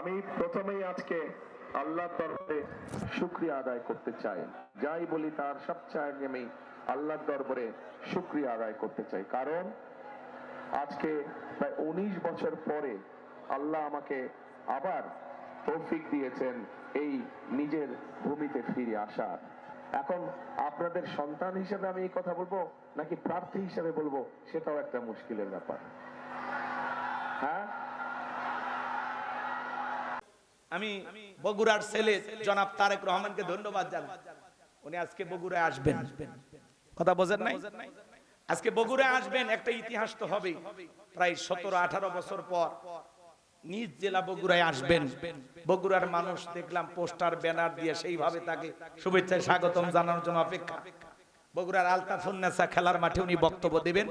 আমি প্রথমেই আজকে আল্লাহর তরফে শুক্রিয়া আদায় করতে চাই। যাই বলি তার সবচেয়ে আমি আল্লাহর দরবারে শুক্রিয়া আদায় করতে চাই। কারণ আজকে প্রায় উনিশ বছর পরে আল্লাহ আমাকে আবার তৌফিক দিয়েছেন এই নিজের ভূমিতে ফিরে আসার। এখন আপনাদের সন্তান হিসেবে আমি এই কথা বলব, নাকি প্রার্থী হিসেবে বলব, সেটাও একটা মুশকিলের ব্যাপার। হ্যাঁ? আমি বগুড়ার ছেলে জনাব তারেক রহমানকে ধন্যবাদ জানাই। উনি আজকে বগুড়ায় আসবেন। কথা বোঝেন নাই? আজকে বগুড়ায় আসবেন, একটা ইতিহাস তো হবে প্রায় সতেরো, আঠারো বছর পর নিজ জেলা বগুড়ায় আসবেন। বগুড়ার মানুষ দেখলাম পোস্টার, ব্যানার দিয়ে সেইভাবে তাকে শুভেচ্ছা স্বাগতম জানানোর জন্য অপেক্ষা। বগুড়ার আলতাফুন্নেসা খেলার মাঠে উনি বক্তব্য দেবেন।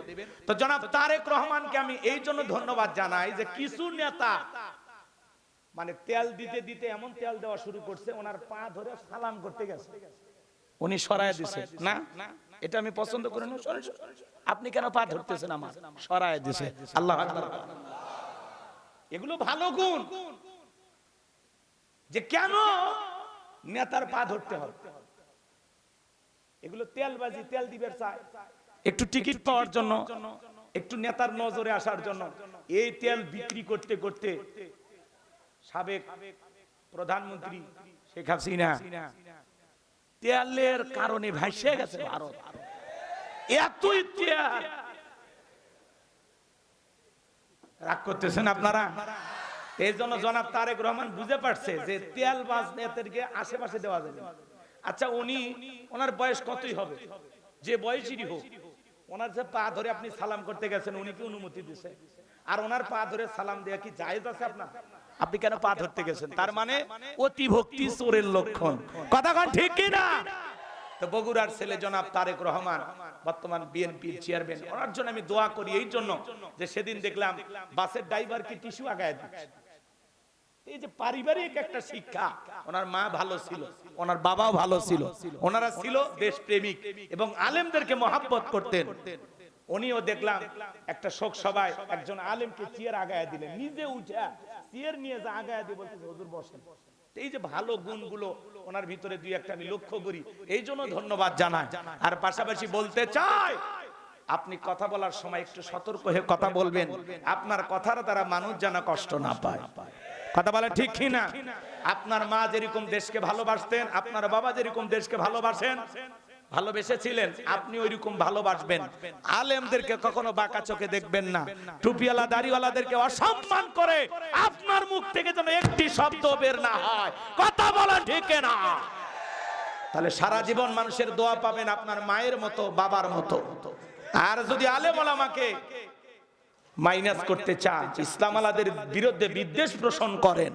তো জনাব তারেক রহমানকে আমি এই জন্য ধন্যবাদ জানাই যে কিছু নেতা মানে তেল দিতে দিতে এমন তেল দেওয়া শুরু করছে ওনার পা ধরে সালাম করতে গেছে। উনি সরায় দিছে। না? এটা আমি পছন্দ করি না। আপনি কেন পা ধরতেছেন আমার? সরায় দিছে। আল্লাহ এগুলো ভালো গুণ। যে কেন নেতার পা ধরতে হবে? এগুলো তেলবাজি তেল দিবের চায় একটু টিকিট পাওয়ার জন্য একটু নেতার নজরে আসার জন্য এই তেল বিক্রি করতে করতে সাবেক প্রধানমন্ত্রী শেখ হাসিনা। তেলের কারণে ভাসে গেছে ভারত। এতই তেল রাগ করতেছেন আপনারা? এই জন্য জনাব তারেক রহমান বুঝে পারছে যে তেল বাজ নেতাদেরকে আশেপাশে দেওয়া যাবে আচ্ছা উনি, ওনার বয়স কতই হবে? যে বয়সেরই হোক, ওনার যে পা ধরে আপনি সালাম করতে গেছেন, উনি কি অনুমতি দিছে? আর ওনার পা ধরে সালাম দেয়া কি জায়েজ আছে আপনার? আপনি কেন পা ধরতে গেছেন? তার মানে অতি ভক্তি চোরের লক্ষণ। কথা কন ঠিক কি না? তো বগুড়ার ছেলে জনাব তারেক রহমান বর্তমান বিএনপির চেয়ারম্যান ওনার জন্য আমি দোয়া করি এই জন্য যে সেদিন দেখলাম বাসের ড্রাইভার কি টিস্যু আগায় দিচ্ছে। এই যে পারিবারিক একটা শিক্ষা ওনার মা ভালো ছিল ওনার বাবাও ভালো ছিল ওনারা ছিল দেশ প্রেমিক এবং আলেমদেরকে মহাব্বত করতেন। উনিও দেখলাম একটা শোক সভায় একজন আলেমকে চেয়ার আগায় দিলেন নিজে উঠে চেয়ার নিয়ে যা আগায় দিয়ে বলতে হুজুর, বসেন। এই যে ভালো গুণগুলো ওনার ভিতরে দুই একটা আমি লক্ষ্য করি, এই জন্য ধন্যবাদ জানাই। আর পাশাপাশি বলতে চাই, আপনি কথা বলার সময় একটু সতর্ক হয়ে কথা বলবেন। আপনার কথার দ্বারা মানুষ যেন কষ্ট না পায়। কথা বলে ঠিক না আপনার মা যেরকম দেশকে ভালোবাসতেন, আপনার বাবা যেরকম দেশকে ভালোবাসেন ভালোবেসেছিলেন, আপনি ওইরকম ভালোবাসবেন। আলেমদেরকে কখনো বাঁকা চোখে দেখবেন না। টুপিওয়ালা, দাড়িওয়ালাদেরকে অসম্মান করে আপনার মুখ থেকে যেন একটি শব্দ বের না হয়। কথা বলা ঠিক না। তাহলে সারা জীবন মানুষের দোয়া পাবেন আপনার মায়ের মতো, বাবার মতো। আর যদি আলেম ওলামাকে মাইনাস করতে চান ইসলাম আলাদের বিরুদ্ধে বিদ্বেষ পোষণ করেন,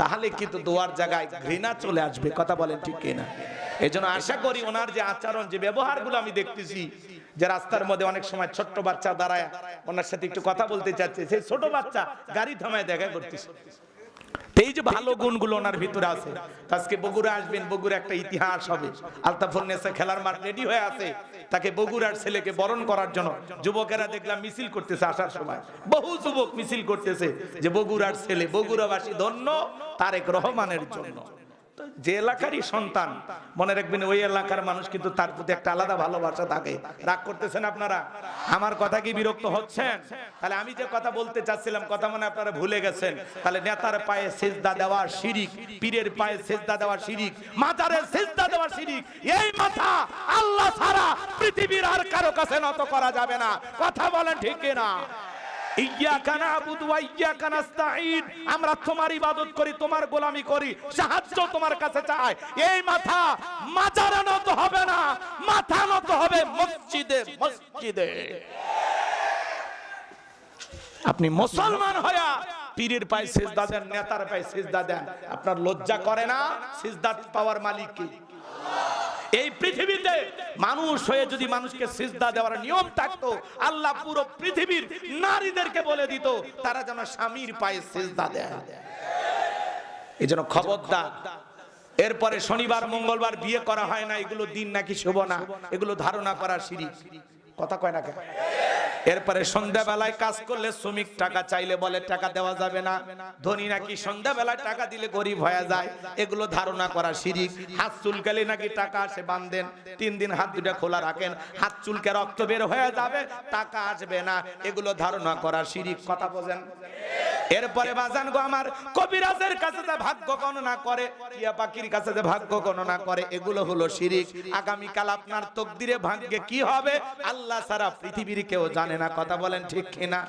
তাহলে কিন্তু দোয়ার জায়গায় ঘৃণা চলে আসবে। কথা বলেন ঠিক কিনা? এই জন্য আশা করি ওনার যে আচরণ, যে ব্যবহারগুলো আমি দেখতেছি, যে রাস্তার মধ্যে অনেক সময় ছোট্ট বাচ্চা দাঁড়ায়, ওনার সাথে একটু কথা বলতে চাচ্ছে, সেই ছোট বাচ্চা গাড়ি থামায় দেখা করতেছে। এই যে ভালো গুণগুলো ওনার ভিতরে আছে আজকে বগুড়া আসবেন, বগুড়া একটা ইতিহাস হবে। আলতাফুন্নেসা খেলার মাঠ রেডি হয়ে আছে, তাকে বগুড়ার ছেলেকে বরণ করার জন্য যুবকেরা দেখলাম মিছিল করতেছে আসার সময়। বহু যুবক মিছিল করতেছে যে বগুড়ার ছেলে, বগুড়াবাসী ধন্য, তারেক রহমানের জন্য। যে এলাকারই সন্তান, মনে রাখবেন ওই এলাকার মানুষ কিন্তু তার প্রতি একটা আলাদা ভালোবাসা থাকে। রাগ করতেছেন আপনারা? আমার কথা কি বিরক্ত হচ্ছেন? তাহলে আমি যে কথা বলতে চাচ্ছিলাম, কথা মানে আপনারা ভুলে গেছেন। তাহলে নেতার পায়ে সেজদা দেওয়া শিরিক, পীরের পায়ে সেজদা দেওয়া শিরিক মাথারে সেজদা দেওয়া শিরিক, এই মাথা আল্লাহ ছাড়া পৃথিবীর আর কারও কাছে নত করা যাবে না। কথা বলেন ঠিক না আমরা তোমার ইবাদত করি, তোমার গোলামি করি, সাহায্য তোমার কাছে চাই। এই মাথা নত হবে না, মাথা নত হবে মসজিদে মসজিদে। আপনি মুসলমান হয়া পীরের পায়ে সিজদা দেন, নেতার পায়ে সিজদা দেন, আপনার লজ্জা করে না? সিজদা পাওয়ার মালিক কি? এই পৃথিবীতে মানুষ হয়ে যদি মানুষকে সিজদা দেওয়ার নিয়ম থাকতো, আল্লাহ পুরো পৃথিবীর নারীদেরকে বলে দিত, তারা যেন স্বামীর পায়ে সিজদা দেয়। এই জন্য খবরদার। এরপরে শনিবার, মঙ্গলবার বিয়ে করা হয় না, এগুলো দিন নাকি শুভ না, এগুলো ধারণা করা সিঁড়ি কথা কয় না কেন? এরপরে সন্ধ্যাবেলায় কাজ করলে শ্রমিক টাকা চাইলে বলে, টাকা দেওয়া যাবে না। ধনী নাকি সন্ধ্যাবেলায় টাকা দিলে গরিব হয়ে যায়। এগুলো ধারণা করা শিরিক। হাত চুলকালে নাকি টাকা আসে বান্ধেন তিন দিন হাত দুটা খোলা রাখেন। হাত চুলকে রক্ত বের হয়ে যাবে, টাকা আসবে না। এগুলো ধারণা করা শিরিক। কথা বোঝেন? এরপরে বাজান গো আমার, কবিরাজের কাছে যে ভাগ্য গণনা করে, টিয়া পাখির কাছে যে ভাগ্য গণনা করে, এগুলো হলো শিরিক। আগামীকাল আপনার তকদিরে ভাগ্যে কি হবে? আল্লাহ সারা পৃথিবীর কেউ জানে না, কথা বলেন ঠিক কিনা?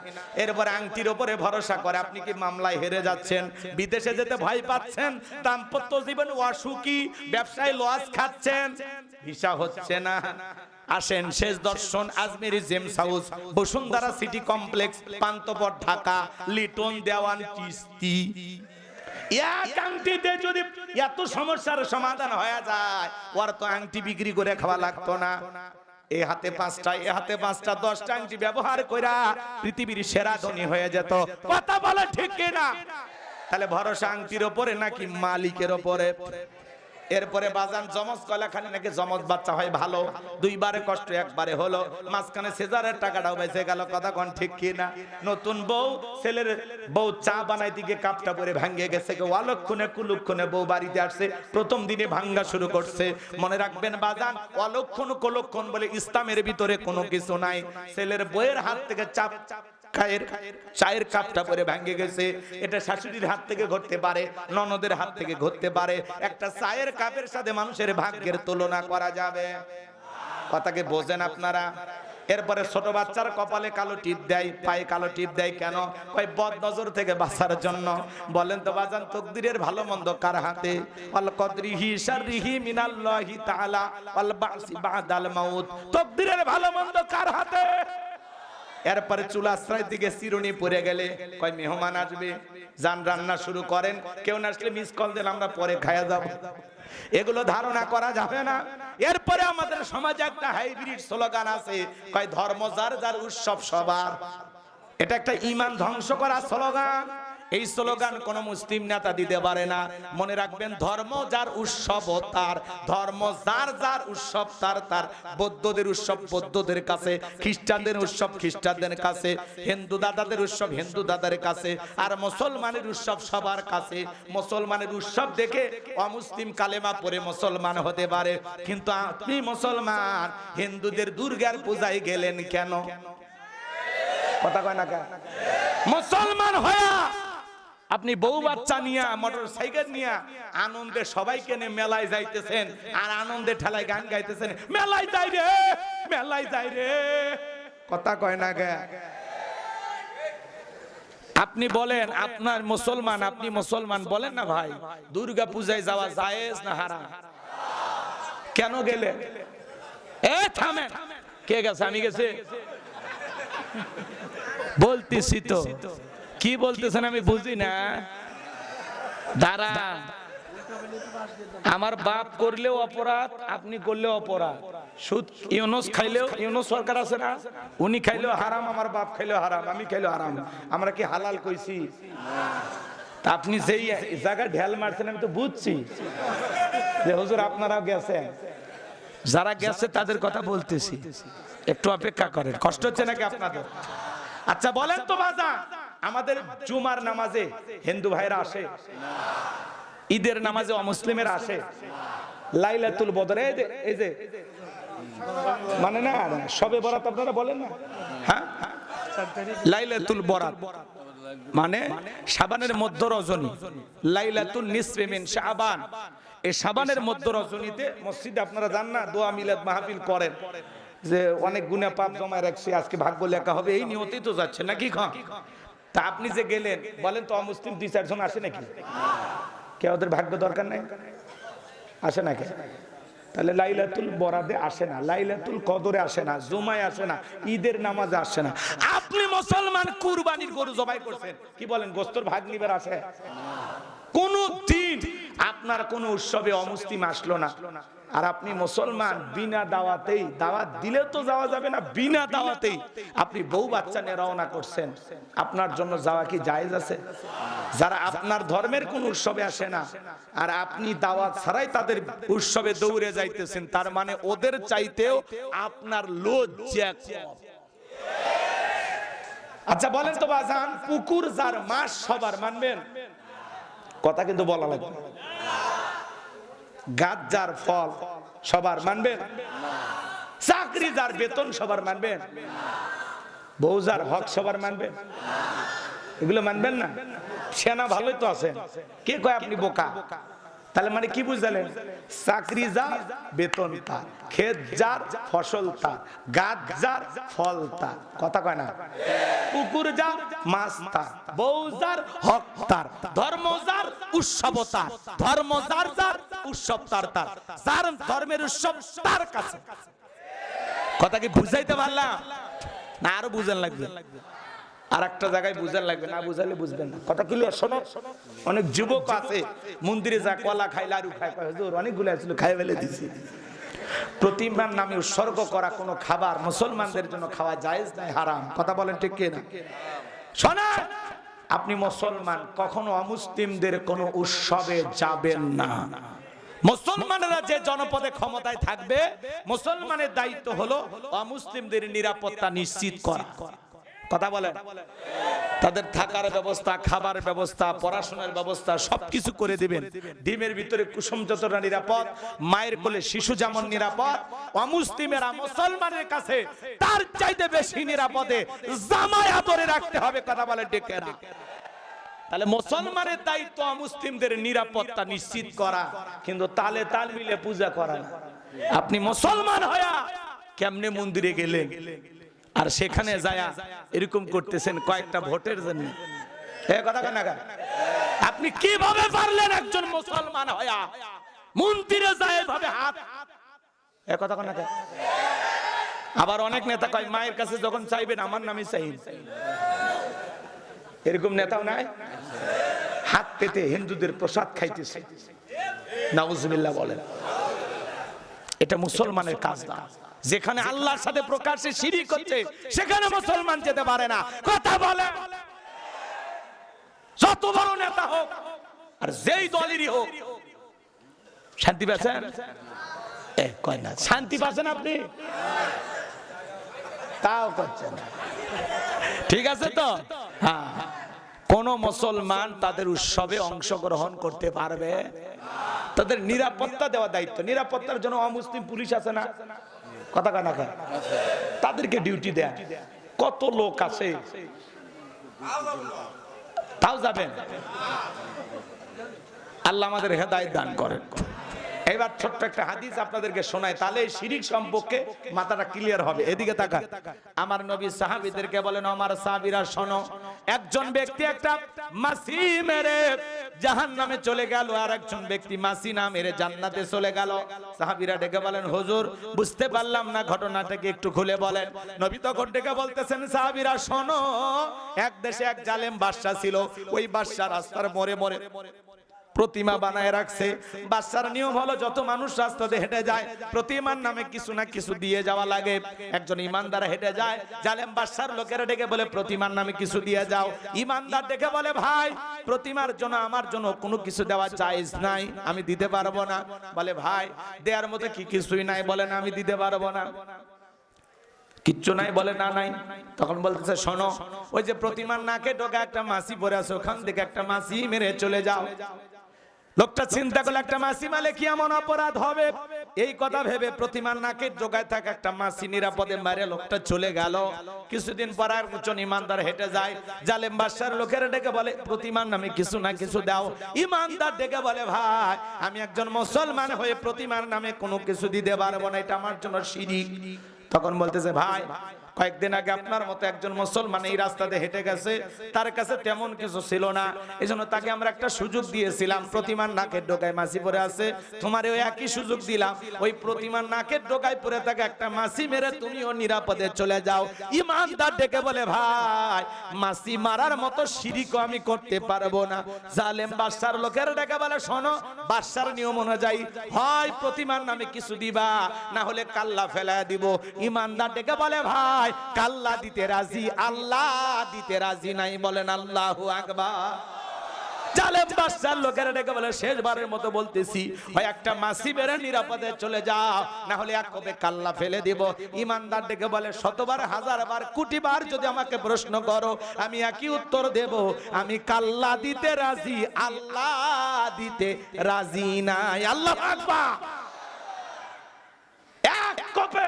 এরপরে আংটির উপরে ভরসা করে, আপনি কি মামলায় হেরে যাচ্ছেন? বিদেশে যেতে ভয় পাচ্ছেন? দাম্পত্য জীবন অসুখী? ব্যবসায় লস খাচ্ছেন? ভিসা হচ্ছে না। আসেন শেষ দর্শন Ajmeri gems house Bashundhara city complex পান্তপর Dhaka Liton Dewan কিস্তি। এক আংটিতে যদি এত সমস্যার সমাধান হয়ে যায় ওর তো আংটি বিক্রি করে খাওয়া লাগতো না। এ হাতে পাঁচটা এ হাতে পাঁচটা দশটা আংটি ব্যবহার কইরা পৃথিবীর সেরা ধনী হয়ে যেত। কথা বলে ঠিক কিনা? তাহলে ভরসা আংটির ওপরে নাকি মালিকের ওপরে? এরপরে বাজান জমজ কলাখানে নাকি জমজ বাচ্চা হয় ভালো। দুইবারে কষ্ট, একবারে হলো। মাঝখানে সেজারের টাকাটাও বেঁচে গেল, কথা কোন ঠিক কি না নতুন বউ, ছেলের বউ চা বানাই দিকে কাপটা পরে ভাঙ্গে গেছে। কেউ অলক্ষণে, কুলক্ষণে বউ বাড়িতে আসছে। প্রথম দিনে ভাঙ্গা শুরু করছে। মনে রাখবেন বাজান, অলক্ষণ, কুলক্ষণ বলে ইসলামের ভিতরে কোনো কিছু নাই। ছেলের বইয়ের হাত থেকে চাপ চাপ চায়ের চায়ের কাপটা পরে ভাঙ্গে গেছে। এটা শাশুড়ির হাত থেকে ঘটতে পারে, ননদের হাত থেকে ঘটতে পারে। একটা চায়ের কাপের সাথে মানুষের ভাগ্যের তুলনা করা যাবে। কথাকে বোঝেন আপনারা? এরপরে ছোট বাচ্চার কপালে কালো টিপ দেয়, পায়ে কালো টিপ দেয় কেন? কয় বদ নজর থেকে বাঁচার জন্য। বলেন তো, বাজান, তকদিরের ভালো মন্দ কার হাতে? অল কদরিহি শাররিহি মিনাল্লাহি তাআলা অল বাসি বাদাল মাউত। তকদিরের ভালো মন্দ কার হাতে? এরপরে চুলা আশ্রয় দিকে চিরুনি পরে গেলে কয় মেহমান আসবে, যান রান্না শুরু করেন, কেউ না আসলে মিস কল দিলে আমরা পরে খায়া যাব। এগুলো ধারণা করা যাবে না। এরপরে আমাদের সমাজে একটা হাইব্রিড স্লোগান আছে, কয় ধর্ম যার যার উৎসব সবার। এটা একটা ইমান ধ্বংস করা স্লোগান। এই স্লোগান কোন মুসলিম নেতা দিতে পারে না। মনে রাখবেন, ধর্ম যার উৎসব তার, ধর্ম যার যার উৎসব, তার তার বৌদ্ধদের উৎসব বৌদ্ধদের কাছে, খ্রিস্টানদের উৎসব খ্রিস্টানদের কাছে, হিন্দু দাদাদের উৎসব হিন্দু দাদাদের কাছে, আর মুসলমানের উৎসব সবার কাছে। মুসলমানের উৎসব দেখে অমুসলিম কালেমা পরে মুসলমান হতে পারে। কিন্তু আপনি মুসলমান, হিন্দুদের দুর্গার পূজায় গেলেন কেন? কথা কয় না মুসলমান হয়া আপনি বউ বাচ্চা নিয়ে মোটর সাইকেল নিয়ে, আনন্দে সবাইকে নিয়ে মেলায় যাইতেছেন, আর আনন্দে ঠেলায় গান গাইতেছেন। মেলায় যাই রে, মেলায় যাই রে। কথা কয় না গে। আপনি বলেন, আপনার মুসলমান, আপনি মুসলমান বলেন না ভাই, দুর্গা পূজায় যাওয়া জায়েজ না হারাম? কেন গেলেন এ, থামেন। কে গেছে? আমি গেছে। বলতেছি তো। কি বলতেছেন আমি বুঝি না? দাঁড়া। আমার বাপ করলেও অপরাধ, আপনি করলেও অপরাধ। সুদ ইউনুস খাইলেও, ইউনুস সরকার আছে না? উনি খাইলেও হারাম, আমার বাপ খাইলেও হারাম, আমি খাইলেও হারাম। আমরা কি হালাল কইছি? আপনি যেই জায়গায় ঢেল মারছেন, আমি তো বুঝছি। যে হুজুর, আপনারাও গেছেন। যারা গেছে, তাদের কথা বলতেছি। একটু অপেক্ষা করেন। কষ্ট হচ্ছে নাকি আপনাদের? আচ্ছা বলেন তো বাজা আমাদের জুমার নামাজে হিন্দু ভাইরা আসে, ঈদের নামাজে অমুসলিমের আসে, লাইলাতুল বদরে, এই যে মানে না, সবে বরাত আপনারা বলেন না? হ্যাঁ? লাইলাতুল বরাত মানে শাবানের মধ্য রজনী লাইলাতুল নিসফে মিন শাবান, এই শাবানের মধ্য রজনীতে মসজিদে আপনারা যান না, দোয়া মিলাদ মাহফিল করেন, যে অনেক গুণা পাপ জমায় রাখছি, আজকে ভাগ্য লেখা হবে, এই নিয়তেই তো যাচ্ছে, নাকি খ? তা আপনি যে গেলেন, বলেন তো অমুসলিম দুই চারজন আসে নাকি? কে ওদের ভাগ্য দরকার নাই? আসে নাকি? তাহলে লাইলাতুল বরাদে আসে না, লাইলাতুল কদরে আসে না, জুমায় আসে না, ঈদের নামাজে আসে না। আপনি মুসলমান, কুরবানির গরু জবাই করছেন, কি বলেন, গোস্তর ভাগ নিবার আসে কোন দিন আপনার কোন উৎসবে অমুসলিম আসলো না। আর আপনি মুসলমান, বিনা দাওয়াতেই দাওয়াত দিলে তো যাওয়া যাবে না, বিনা দাওয়াতেই। আপনি বউ বাচ্চা নিয়ে রওনা করছেন, আপনার জন্য যাওয়া কি জায়েজ আছে? যারা আপনার ধর্মের কোন উৎসবে আসে না, আর আপনি দাওয়াত ছাড়াই তাদের উৎসবে দৌড়ে যাইতেছেন, তার মানে ওদের চাইতেও আপনার লজ্জা আচ্ছা বলেন তো বাজান পুকুর যার মাছ সবার, মানবেন? কথা কিন্তু বলা লাগবে। গাছ যার ফল সবার মানবেন? চাকরি যার বেতন সবার মানবেন। বউ যার হক সবার মানবেন। এগুলো মানবেন না? সেনা ভালোই তো আছে কে কয় আপনি বোকা? তাহলে মানে কি বুঝলেন? চাকরি যার, বেতন তার। ক্ষেত যার, ফসল তার। গাছ যার, ফল তার। কথা কয় না? পুকুর যার, মাছ তার। বউ যার, হক তার। ধর্ম যার, উৎসব তার। ধর্ম যার যার, উৎসব তার তার। যার ধর্মের উৎসব তার কাছে। কথা কি বুঝাইতে পারলাম? না, আরও বুঝান লাগবে। আর একটা জায়গায় বুঝার লাগবে, না বুঝালে বুঝবেন না। কথা ক্লিয়ার শোনো, অনেক যুবক আছে, মন্দিরে যা কলা খাই খায়। কয়, হুজুর, অনেকগুলো আসলে খাই ফেলে দিছি। প্রতিমার নামে উৎসর্গ করা কোনো খাবার মুসলমানদের জন্য খাওয়া জায়েজ নাই হারাম। কথা বলেন ঠিক কি না শোনা, আপনি মুসলমান, কখনো অমুসলিমদের কোনো উৎসবে যাবেন না। মুসলমানেরা যে জনপদে ক্ষমতায় থাকবে, মুসলমানের দায়িত্ব হলো অমুসলিমদের নিরাপত্তা নিশ্চিত করা। কথা বলেন। তাদের থাকার ব্যবস্থা, খাবার ব্যবস্থা, পড়াশোনার ব্যবস্থা, সবকিছু করে দিবেন। ডিমের ভিতরে কুসুম যতটা নিরাপদ, মায়ের কোলে শিশু যেমন নিরাপদ, অমুসলিমেরা মুসলমানের কাছে তার চাইতে বেশি নিরাপদে জামাই আদরে রাখতে হবে, কথা বলে ডেকে রাখ তাহলে মুসলমানের দায়িত্ব মুসলিমদের নিরাপত্তা নিশ্চিত করা, কিন্তু তালে তাল মিলে পূজা করা আপনি মুসলমান হয়া কেমনে মন্দিরে গেলেন? আর সেখানে যায়া এরকম করতেছেন কয়েকটা ভোটের জন্য। আপনি কীভাবে পারলেন একজন মুসলমান হয়া মন্দিরে যায় এভাবে হাত আবার অনেক নেতা কয়, মায়ের কাছে যখন চাইবেন, আমার নামে চাই এরকম নেতাও নাই। হাত পেতে হিন্দুদের প্রসাদ খাইতেছে। নাউজুবিল্লাহ বলেন। এটা মুসলমানের কাজ না। যেখানে আল্লাহর সাথে প্রকাশ্যে শিরিক হচ্ছে সেখানে মুসলমান যেতে পারে না। কথা বলে। যত বড় নেতা হোক আর যেই দলেরই হোক। শান্তি পাচ্ছেন? কয় না শান্তি পাচ্ছেন আপনি? তাও করছেন ঠিক আছে তো? হ্যাঁ। কোন মুসলমান তাদের উৎসবে অংশগ্রহণ করতে পারবে? তাদের নিরাপত্তা দেওয়া দায়িত্ব। নিরাপত্তার জন্য অমুসলিম পুলিশ আছে না? কথা কানা খায় তাদেরকে ডিউটি দেয়। কত লোক আছে? তাও যাবেন। আল্লাহ আমাদের হেদায়ত দান করেন। এবার ছোট্ট একটা হাদিস আপনাদেরকে শোনায় তাহলে শিরিক সম্পর্কে মাথাটা ক্লিয়ার হবে। এদিকে তাকা আমার নবী সাহাবীদেরকে বলেন আমার সাহাবীরা, শোনো, একজন ব্যক্তি একটা মাসি মেরে জাহান নামে চলে গেল, আর একজন ব্যক্তি মাসি না মেরে জান্নাতে চলে গেল। সাহাবীরা ডেকে বলেন, হুজুর, বুঝতে পারলাম না ঘটনাটাকে একটু খুলে বলেন। নবী তখন ডেকে বলতেছেন, সাহাবীরা, শোনো, এক দেশে এক জালেম বাদশা ছিল। ওই বাদশা রাস্তার মোড়ে মোড়ে প্রতিমা বানায় রাখছে। বাচ্চার নিয়ম হলো, যত মানুষ রাস্তাতে হেঁটে যায়, প্রতিমার নামে কিছু না কিছু দিয়ে যাওয়া লাগে। একজন ইমানদার হেঁটে যায়, জালেম বাচ্চার লোকেরা ডেকে বলে, প্রতিমার নামে কিছু দিয়ে যাও। ইমানদার ডেকে বলে, ভাই, প্রতিমার জন্য, আমার জন্য কোনো কিছু দেওয়া জায়েজ নাই, আমি দিতে পারব না। বলে, ভাই, দেওয়ার মতো কি কিছুই নাই। বলে, না, আমি দিতে পারব না। কিচ্ছু নাই, বলে, না, নাই। তখন বলতেছে, শোনো, ওই যে প্রতিমার নাকে ঢোকা একটা মাসি পরে আছে, ওখান থেকে একটা মাসি মেরে চলে যাও। লোকটা চিন্তা করলে, একটা মাসি মালে কি এমন অপরাধ হবে? এই কথা ভেবে প্রতিমার নাকের জোগায় থাকা একটা মাসি নিরাপদে মারে, লোকটা চলে গেল। কিছুদিন পর আর একজন ইমানদার হেঁটে যায়। জালেম বাদশার লোকেরা ডেকে বলে, প্রতিমার নামে কিছু না কিছু দাও। ইমানদার ডেকে বলে, ভাই, আমি একজন মুসলমান হয়ে প্রতিমার নামে কোনো কিছু দিতে পারব না, এটা আমার জন্য শিরিক। তখন বলতেছে, ভাই কয়েকদিন আগে আপনার মতো একজন মুসলমান এই রাস্তাতে হেঁটে গেছে, তার কাছে তেমন কিছু ছিল না। এই জন্য তাকে আমরা একটা সুযোগ দিয়েছিলাম, প্রতিমার নাকের ডোকায় মাসি পরে আছে, তোমার ওই একই সুযোগ দিলাম, ওই প্রতিমার নাকের ডোকায় পরে তাকে একটা মাসি মেরে তুমিও নিরাপদে চলে যাও। ইমানদার ডেকে বলে, ভাই মাসি মারার মতো শিরিকও আমি করতে পারব না। জালেম বাদশার লোকের ডেকে বলে, শোনো, বাদশার নিয়ম অনুযায়ী হয়, প্রতিমার নামে কিছু দিবা না হলে কাল্লা ফেলায় দিব। ইমানদার ডেকে বলে, ভাই কাল্লা দিতে রাজি আল্লাহ দিতে রাজি নাই, বলেন আল্লাহু বাদশার লোকেরা ডেকে বলে, শেষবারের মতো বলতেছি একটা নিরাপদে চলে হলে এক কাল্লা ফেলে ইমানদার ডেকে বলে যদি আমাকে প্রশ্ন করো, আমি একই উত্তর দেব, আমি কাল্লা দিতে রাজি আল্লাহ দিতে রাজি নাই। আল্লাহ এক কোপে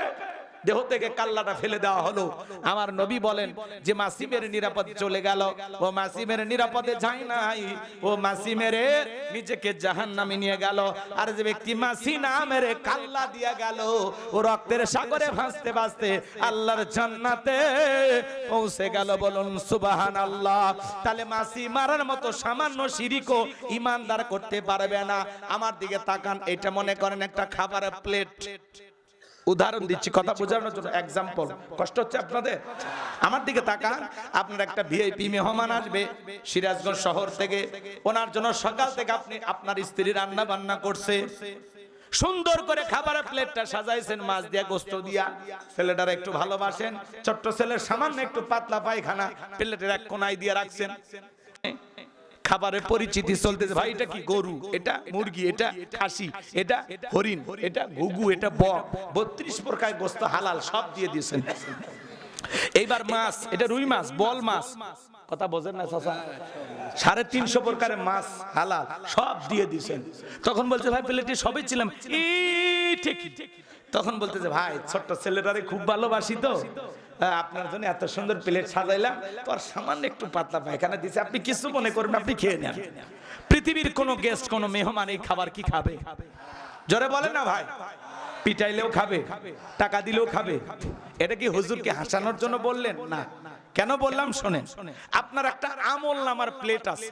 দেহ থেকে কাল্লাটা ফেলে দেওয়া হলো। আমার নবী বলেন যে, মাসিমের নিরাপদ চলে গেল। ও মাসিমের নিরাপদে যায় নাই। ও মাসিমের নিজেকে জাহান নামে নিয়ে গেল। আর যে ব্যক্তি মাসি না মেরে কাল্লা দিয়া গেল, ও রক্তের সাগরে ভাসতে ভাসতে আল্লাহর জান্নাতে পৌঁছে গেল বলুন সুবাহান আল্লাহ তাহলে মাসি মারার মতো সামান্য শিরিকও ইমানদার করতে পারবে না। আমার দিকে তাকান, এটা মনে করেন একটা খাবারের প্লেট উদাহরণ দিচ্ছি, কথা বোঝানোর জন্য এক্সাম্পল কষ্ট হচ্ছে আপনাদের? আমার দিকে তাকান, আপনার একটা ভিআইপি মেহমান আসবে, সিরাজগঞ্জ শহর থেকে। ওনার জন্য সকাল থেকে আপনি, আপনার স্ত্রী রান্না বান্না করছে। সুন্দর করে খাবারের প্লেটটা সাজাইছেন, মাছ দিয়া, গোস্ত দিয়া। ছেলেটার একটু ভালোবাসেন। ছোট্ট ছেলের সামান্য একটু পাতলা পায়খানা, প্লেটের এক কোনায় দিয়ে রাখছেন। খাবারের পরিচিতি চলতেছে। ভাই এটা কি গরু? এটা মুরগি? এটা খাসি? এটা হরিণ? এটা ঘুঘু? এটা বক? বত্রিশ প্রকার গোস্ত হালাল সব দিয়ে দিয়েছেন। এইবার মাছ এটা রুই মাছ বল মাছ। কথা বোঝেন না চাচা? সাড়ে তিনশো প্রকারের মাছ হালাল সব দিয়ে দিয়েছেন। তখন বলছে ভাই প্লেটে সবই ছিলাম। তখন বলতেছে ভাই ছোট্ট ছেলেটারে খুব ভালোবাসি তো। আপনার জন্য এত সুন্দর প্লেট সাজাইলাম তোর সামান্য একটু পাতলা পায়খানা দিছে। আপনি কিছু মনে করবেন আপনি খেয়ে নেন। পৃথিবীর কোন গেস্ট কোন মেহমান এই খাবার কি খাবে? জোরে বলেন না ভাই। পিটাইলেও খাবে, টাকা দিলেও খাবে। এটা কি হুজুরকে হাসানোর জন্য বললেন? না। কেন বললাম? শোনেন, আপনার একটা আমল নামার প্লেট আছে।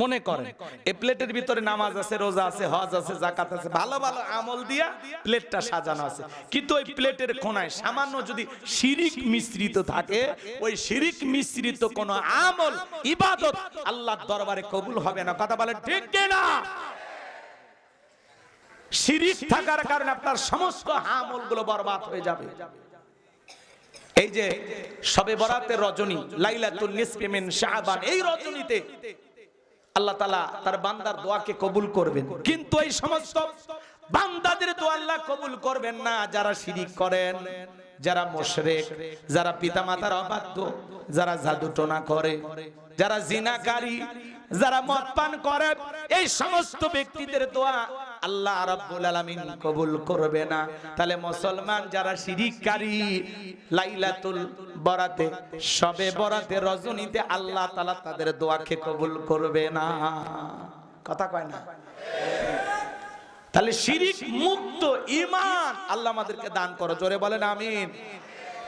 মনে করেন, এই প্লেটের ভিতরে নামাজ আছে, রোজা আছে, হজ আছে জাকাত আছে, ভালো ভালো আমল দিয়া প্লেটটা সাজানো আছে। কিন্তু ওই প্লেটের কোনায় সামান্য যদি শিরিক মিশ্রিত থাকে, ওই শিরিক মিশ্রিত কোন আমল, ইবাদত আল্লাহর দরবারে কবুল হবে না। কথা বলেন ঠিক না শিরিক থাকার কারণে আপনার সমস্ত আমলগুলো বরবাদ হয়ে যাবে। এই যে সবে বরাতের রজনী, লাইলাতুল নিসফি মিন শাবান, এই রজনীতে আল্লাহ তাআলা তার বান্দার দোয়াকে কবুল করবেন। কিন্তু এই সমস্ত বান্দাদের দোয়া আল্লাহ কবুল করবেন না, যারা শিরিক করেন, যারা মুশরিক, যারা পিতামাতার অবাধ্য, যারা জাদু টোনা করে, যারা জিনাকারী, যারা মদ পান করে, এই সমস্ত ব্যক্তিদের দোয়া আল্লাহ রাব্বুল আলামিন কবুল করবে না। তাহলে মুসলমান যারা শিরিককারী, লাইলাতুল বরাতে, সবে বরাতে রজনীতে আল্লাহ তাআলা তাদের দোয়াকে কবুল করবে না। কথা কয় না? তাহলে শিরিক মুক্ত ঈমান আল্লাহ আমাদেরকে দান করো, জোরে বলেন আমিন।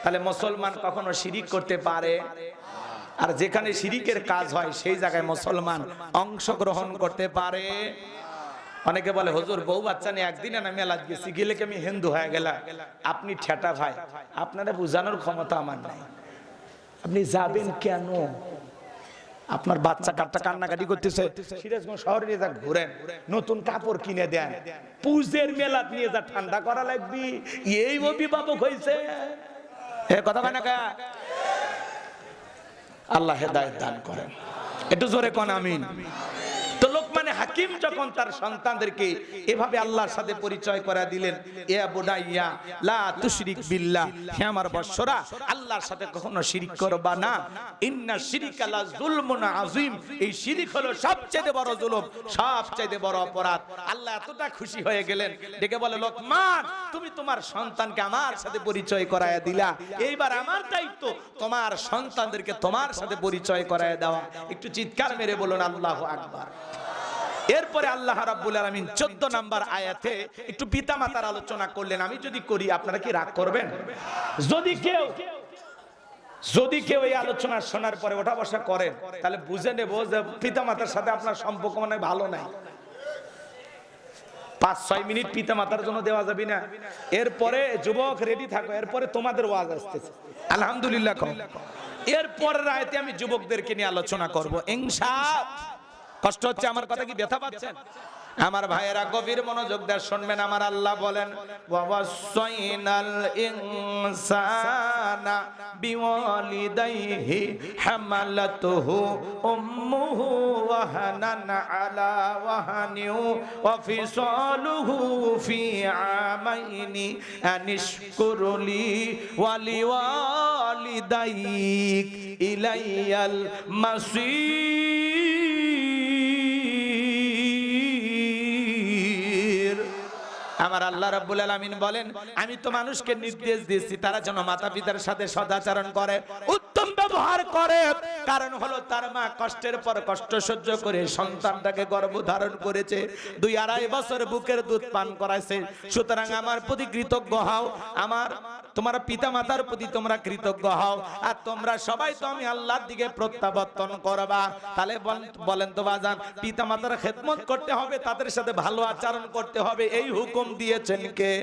তাহলে মুসলমান কখনো শিরিক করতে পারে? আর যেখানে শিরিকের কাজ হয়, সেই জায়গায় মুসলমান অংশগ্রহণ করতে পারে। অনেকে বলে, হুজুর, বউ বাচ্চা নিয়ে একদিনে আমি মেলাত গেছি, গেলে আমি হিন্দু হয়ে গেলাম? আপনি ঠেটা ভাই, আপনারা বোঝানোর ক্ষমতা আমার নাই। আপনি যাবেন কেন? আপনার বাচ্চা কাটটা কান্নাকাটি করতেছে, সিরাজগঞ্জ শহরে নিয়ে যা ঘুরেন, নতুন কাপড় কিনে দেন, পুজের মেলাত নিয়ে যা ঠান্ডা করা লাগবি, এই অভিভাবক হয়েছে এ কথা কয় না আল্লাহ হেদায়েত দান করেন। একটু জোরে কোন, আমিন। হাকিম যখন তার সন্তানদেরকে এভাবে আল্লাহর সাথে পরিচয় করে দিলেন ইয়া বুদাইয়া লা তুশরিক বিল্লাহ, হে আমার বৎসরা, আল্লাহর সাথে কখনো শিরিক করবা না। ইন্না শিরিকা লা যুলমুন আযীম। এই শিরিক হলো সবচেয়ে বড় জুলুম সবচেয়ে বড় অপরাধ। আল্লাহ এতটা খুশি হয়ে গেলেন, ডেকে বলে, লোকমান, তুমি তোমার সন্তানকে আমার সাথে পরিচয় করায় দিলা। এইবার আমার দায়িত্ব তোমার সন্তানদেরকে তোমার সাথে পরিচয় করায় দেওয়া। একটু চিৎকার মেরে বলুন, আল্লাহ আকবার। এরপরে আল্লাহ রাব্বুল আলামিন 14 নাম্বার আয়াতে একটু পিতামাতার আলোচনা করলেন। আমি যদি করি, আপনারা কি রাগ করবেন? যদি কেউ যদি কেউ এই আলোচনা শোনার পরে ওঠা বসা করেন তাহলে বুঝে নেব যে পিতামাতার সাথে আপনার সম্পর্ক মানে ভালো নাই। পাঁচ, ছয় মিনিট পিতা মাতার জন্য দেওয়া যাবে না। এরপরে যুবক রেডি থাকো, এরপরে তোমাদের ওয়াজ আসতেছে। আলহামদুলিল্লাহ এরপরের আয়তে আমি যুবকদেরকে নিয়ে আলোচনা করব। ইনশা কষ্ট হচ্ছে, আমার কথা কি ব্যথা পাচ্ছেন আমার ভাইয়েরা গভীর মনোযোগ দিয়ে শুনবেন, আমার আল্লাহ বলেন হামালাতুহু আলা ওয়াহানিউ ইলাইয়াল মাসির আমার আল্লাহ রাব্বুল আলামিন বলেন, আমি তো মানুষকে নির্দেশ দিয়েছি, তারা যেন মাতা পিতার সাথে সদাচরণ করে, উত্তম ব্যবহার করে। কারণ হলো তার মা কষ্টের পর কষ্ট সহ্য করে সন্তানটাকে গর্ভ ধারণ করেছে, দুই আড়াই বছর বুকের দুধ পান করাইছে। সুতরাং আমার প্রতি কৃতজ্ঞ হও, আমার তোমার পিতা মাতার প্রতি তোমরা কৃতজ্ঞ হও। আর তোমরা সবাই তো আমি আল্লাহর দিকে প্রত্যাবর্তন করবা। তাহলে বল- বলেন তো বাজান পিতা মাতার খেদমত করতে হবে, তাদের সাথে ভালো আচরণ করতে হবে, এই হুকুম দিয়েছেন কে?